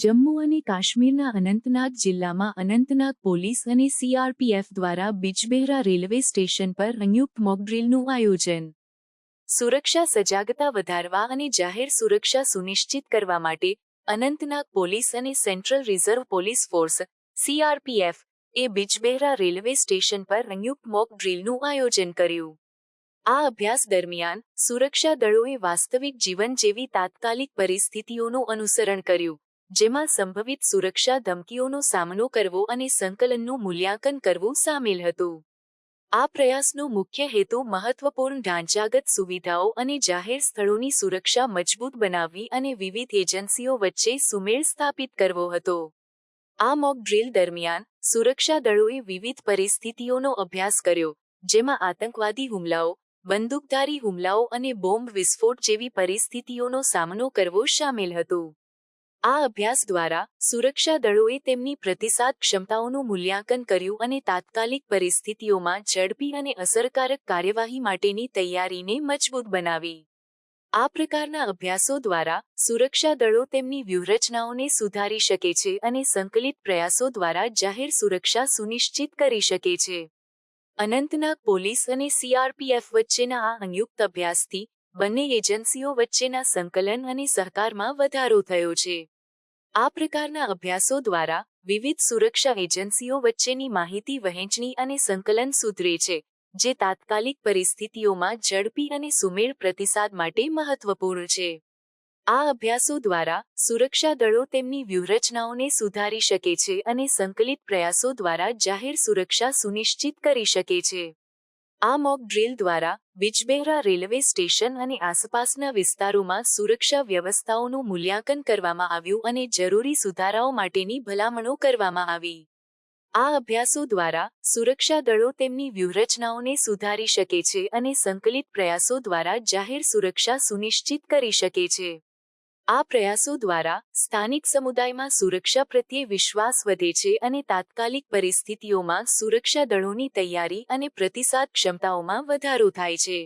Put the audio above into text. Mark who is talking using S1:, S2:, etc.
S1: જમ્મુ અને કાશ્મીરના અનંતનાગ જિલ્લામાં અનંતનાગ પોલીસ અને સીઆરપીએફ દ્વારા બિજબેહરા રેલવે સ્ટેશન પર સંયુક્ત મોકડ્રીલનું આયોજન. સુરક્ષા સજાગતા વધારવા અને જાહેર સુરક્ષા સુનિશ્ચિત કરવા માટે અનંતનાગ પોલીસ અને central reserve police force CRPF એ બિજબેહરા રેલવે સ્ટેશન પર સંયુક્ત મોક ડ્રીલનું આયોજન કર્યું. આ અભ્યાસ દરમિયાન સુરક્ષા દળોએ વાસ્તવિક જીવન જેવી તાત્કાલિક પરિસ્થિતિઓનું અનુસરણ કર્યું. જેમાં સંભવિત સુરક્ષા ધમકીઓનો સામનો કરવો અને સંકલનનું મૂલ્યાંકન કરવું સામેલ હતું. આ પ્રયાસનો મુખ્ય હેતુ મહત્વપૂર્ણ ઢાંચાગત સુવિધાઓ અને જાહેર સ્થળોની સુરક્ષા મજબૂત બનાવવી અને વિવિધ એજન્સીઓ વચ્ચે સુમેળ સ્થાપિત કરવો હતો. આ મોક ડ્રીલ દરમિયાન સુરક્ષા દળોએ વિવિધ પરિસ્થિતિઓનો અભ્યાસ કર્યો, જેમાં આતંકવાદી હુમલાઓ, બંદૂકધારી હુમલાઓ અને બોમ્બ વિસ્ફોટ જેવી પરિસ્થિતિઓનો સામનો કરવો શામેલ હતો. આ અભ્યાસ દ્વારા સુરક્ષા દળોએ તેમની પ્રતિસાદ ક્ષમતાઓનું મૂલ્યાંકન કર્યું અને તાત્કાલિક પરિસ્થિતિઓમાં ઝડપી અને અસરકારક કાર્યવાહી માટેની તૈયારીને મજબૂત બનાવી. આ પ્રકારના અભ્યાસો દ્વારા સુરક્ષા દળો તેમની વ્યૂહરચનાઓને સુધારી શકે છે અને સંકલિત પ્રયાસો દ્વારા જાહેર સુરક્ષા સુનિશ્ચિત કરી શકે છે. અનંતનાગ પોલીસ અને સીઆરપીએફ વચ્ચેના આ સંયુક્ત અભ્યાસથી બંને એજન્સીઓ વચ્ચેના સંકલન અને સહકારમાં વધારો થયો છે. આ પ્રકારના અભ્યાસો દ્વારા વિવિધ સુરક્ષા એજન્સીઓ વચ્ચેની માહિતી વહેંચણી અને સંકલન સુધરે છે, જે તાત્કાલિક પરિસ્થિતિઓમાં ઝડપી અને સુમેળ પ્રતિસાદ માટે મહત્વપૂર્ણ છે. આ અભ્યાસો દ્વારા સુરક્ષા દળો તેમની વ્યૂહરચનાઓને સુધારી શકે છે અને સંકલિત પ્રયાસો દ્વારા જાહેર સુરક્ષા સુનિશ્ચિત કરી શકે છે. આ મોક ડ્રીલ દ્વારા બિજબેહરા રેલવે સ્ટેશન અને આસપાસના વિસ્તારોમાં સુરક્ષા વ્યવસ્થાઓનું મૂલ્યાંકન કરવામાં આવ્યું અને જરૂરી સુધારાઓ માટેની ભલામણો કરવામાં આવી. આ અભ્યાસો દ્વારા સુરક્ષા દળો તેમની વ્યૂહરચનાઓને સુધારી શકે છે અને સંકલિત પ્રયાસો દ્વારા જાહેર સુરક્ષા સુનિશ્ચિત કરી શકે છે. આ પ્રયાસો દ્વારા સ્થાનિક સમુદાયમાં સુરક્ષા પ્રત્યે વિશ્વાસ વધે છે અને તાત્કાલિક પરિસ્થિતિઓમાં સુરક્ષા દળોની તૈયારી અને પ્રતિસાદ ક્ષમતાઓમાં વધારો થાય છે.